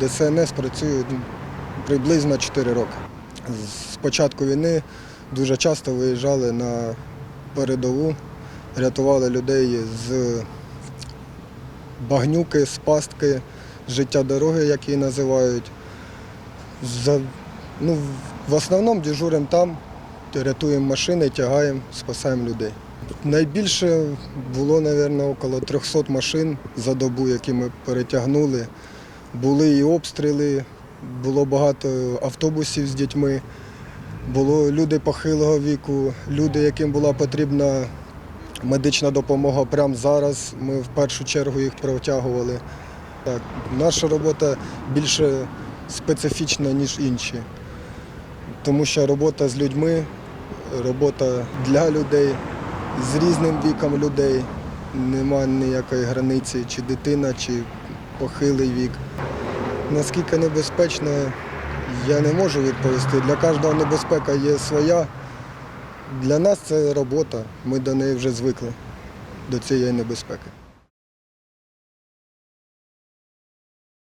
ДСНС працюю ну, приблизно 4 роки. З початку війни дуже часто виїжджали на передову, рятували людей з багнюки, з пастки, життя дороги, як її називають. За, ну, в основному дежуримо там, рятуємо машини, тягаємо, спасаємо людей. Найбільше було, мабуть, около 300 машин за добу, які ми перетягнули. Були і обстріли, було багато автобусів з дітьми, було люди похилого віку, люди, яким була потрібна медична допомога прямо зараз. Ми в першу чергу їх протягували. Так, наша робота більше специфічна, ніж інші, тому що робота з людьми, робота для людей, з різним віком людей. Нема ніякої границі, чи дитина, чи похилий вік. Наскільки небезпечно, я не можу відповісти. Для кожного небезпека є своя. Для нас це робота. Ми до неї вже звикли, до цієї небезпеки.